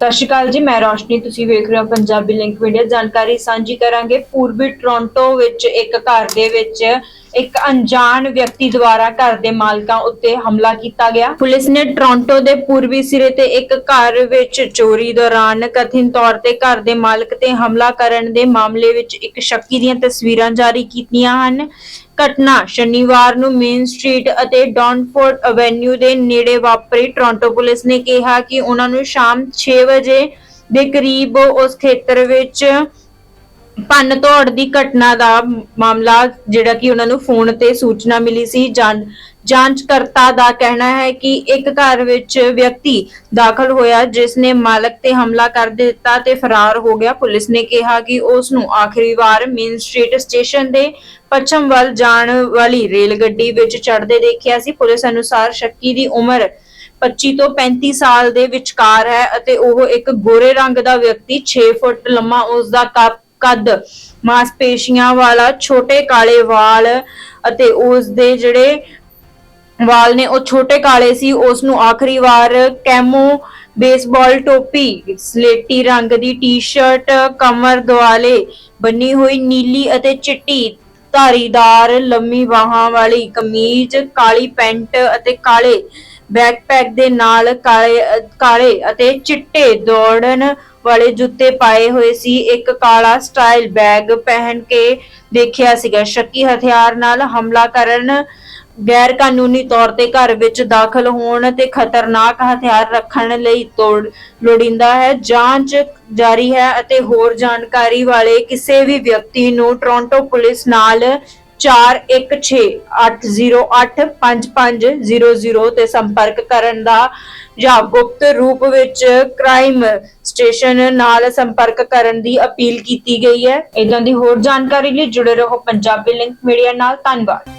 ਸਤਿ ਸ਼੍ਰੀ ਅਕਾਲ ਜੀ, ਮੈਂ ਰੋਸ਼ਨੀ, ਤੁਸੀਂ ਵੇਖ ਰਹੇ ਹੋ ਪੰਜਾਬੀ ਲਿੰਕ ਮੀਡੀਆ ਜਾਣਕਾਰੀ ਸਾਂਝੀ ਕਰਾਂਗੇ। ਪੂਰਬੀ ਟੋਰਾਂਟੋ ਵਿੱਚ ਇੱਕ ਘਰ ਦੇ ਵਿੱਚ ਇੱਕ ਅਣਜਾਣ ਵਿਅਕਤੀ ਦੁਆਰਾ ਘਰ ਦੇ ਮਾਲਕਾਂ ਉੱਤੇ ਹਮਲਾ ਕੀਤਾ ਗਿਆ। ਪੁਲਿਸ ਨੇ ਟੋਰਾਂਟੋ ਦੇ ਪੂਰਬੀ ਸਿਰੇ ਤੇ ਇੱਕ ਘਰ ਵਿੱਚ ਚੋਰੀ ਦੌਰਾਨ ਕਥਿਤ ਤੌਰ ਤੇ ਘਰ ਦੇ ਮਾਲਕ ਤੇ ਹਮਲਾ ਕਰਨ ਦੇ ਮਾਮਲੇ ਵਿੱਚ ਇੱਕ ਸ਼ੱਕੀ ਦੀਆਂ ਤਸਵੀਰਾਂ ਜਾਰੀ ਕੀਤੀਆਂ ਹਨ। ਘਟਨਾ ਸ਼ਨੀਵਾਰ ਨੂੰ ਮੇਨ ਸਟਰੀਟ ਅਤੇ ਡੌਨਫੋਰਡ ਐਵੇਨਿਊ ਦੇ ਨੇੜੇ ਵਾਪਰੀ। ਟੋਰਾਂਟੋ ਪੁਲਿਸ ਨੇ ਕਿਹਾ ਕਿ ਉਹਨਾਂ ਨੂੰ ਸ਼ਾਮ 6 ਵਜੇ ਦੇ ਕਰੀਬ ਉਸ ਖੇਤਰ ਵਿੱਚ ਭੰਨ ਤੋੜ ਦੀ ਘਟਨਾ ਦਾ ਮਾਮਲਾ ਜਿਹੜਾ ਕਿ ਉਹਨਾਂ ਨੂੰ ਫੋਨ ਤੇ ਸੂਚਨਾ ਮਿਲੀ ਸੀ। ਜਾਂਚਕਰਤਾ ਦਾ ਕਹਿਣਾ ਹੈ ਕਿ ਇੱਕ ਘਰ ਵਿੱਚ ਵਿਅਕਤੀ ਦਾਖਲ ਹੋਇਆ, ਜਿਸ ਨੇ ਮਾਲਕ ਤੇ ਹਮਲਾ ਕਰ ਦਿੱਤਾ ਤੇ ਫਰਾਰ ਹੋ ਗਿਆ। ਪੁਲਿਸ ਨੇ ਕਿਹਾ ਕਿ ਉਸ ਨੂੰ ਆਖਰੀ ਵਾਰ ਮੇਨ ਸਟਰੀਟ ਸਟੇਸ਼ਨ ਦੇ ਪੱਛਮ ਵੱਲ ਜਾਣ ਵਾਲੀ ਰੇਲ ਗੱਡੀ ਵਿੱਚ ਚੜ੍ਹਦੇ ਦੇਖਿਆ ਸੀ। ਪੁਲਿਸ ਅਨੁਸਾਰ ਸ਼ੱਕੀ ਦੀ ਉਮਰ 25 ਤੋਂ 35 ਸਾਲ ਦੇ ਵਿਚਕਾਰ ਹੈ ਅਤੇ ਉਹ ਇੱਕ ਗੋਰੇ ਰੰਗ ਦਾ ਵਿਅਕਤੀ 6 ਫੁੱਟ ਲੰਮਾ ਉਸ ਦਾ ਕ- ਕੱਦ, ਮਾਸਪੇਸ਼ੀਆਂ ਵਾਲਾ, ਛੋਟੇ ਕਾਲੇ ਵਾਲ ਅਤੇ ਉਸ ਦੇ ਜਿਹੜੇ ਵਾਲ ਨੇ, ਉਹ ਛੋਟੇ ਕਾਲੇ ਸੀ। ਉਸ ਨੂੰ ਆਖਰੀ ਵਾਰ ਕੈਮੋ ਬੇਸਬਾਲ ਟੋਪੀ, ਸਲੇਟੀ ਰੰਗ ਦੀ ਟੀ-ਸ਼ਰਟ, ਕਮਰ ਦੁਆਲੇ ਬੰਨੀ ਹੋਈ ਨੀਲੀ ਅਤੇ ਚਿੱਟੀ ਧਾਰੀਦਾਰ ਲੰਮੀ ਬਾਹਾਂ ਵਾਲੀ ਕਮੀਜ਼, ਕਾਲੀ ਪੈਂਟ ਅਤੇ ਕਾਲੇ ਬੈਕਪੈਕ ਦੇ ਨਾਲ ਕਾਲੇ ਕਾਲੇ ਅਤੇ ਚਿੱਟੇ ਦੌੜਨ ਵਾਲੇ ਜੁੱਤੇ ਪਾਏ ਹੋਏ ਸੀ। ਇੱਕ ਕਾਲਾ ਸਟਾਈਲ ਬੈਗ ਪਹਿਨ ਕੇ ਦੇਖਿਆ ਸੀਗਾ। ਸ਼ੱਕੀ ਹਥਿਆਰ ਨਾਲ ਹਮਲਾ ਕਰਨ ਗੈਰ ਕਾਨੂੰਨੀ ਤੌਰ ਤੇ ਘਰ ਵਿੱਚ ਦਾਖਲ ਹੋਣ ਤੇ ਖਤਰਨਾਕ ਹਥਿਆਰ ਰੱਖਣ ਲਈ ਤੋੜ ਲੋੜੀਂਦਾ ਹੈ। ਜਾਂਚ ਜਾਰੀ ਹੈ ਅਤੇ ਹੋਰ ਜਾਣਕਾਰੀ ਵਾਲੇ ਕਿਸੇ ਵੀ ਵਿਅਕਤੀ ਨੂੰ ਟੋਰਾਂਟੋ ਪੁਲਿਸ ਨਾਲ 4168085500 ਤੇ ਸੰਪਰਕ ਕਰਨ ਦਾ ਜਾਂ ਗੁਪਤ ਰੂਪ ਵਿੱਚ ਕ੍ਰਾਈਮ ਸਟੇਸ਼ਨ ਨਾਲ ਸੰਪਰਕ ਕਰਨ ਦੀ ਅਪੀਲ ਕੀਤੀ ਗਈ ਹੈ। ਇਦਾਂ ਦੀ ਹੋਰ ਜਾਣਕਾਰੀ ਲਈ ਜੁੜੇ ਰਹੋ ਪੰਜਾਬੀ ਲਿੰਕ ਮੀਡੀਆ ਨਾਲ। ਧੰਨਵਾਦ।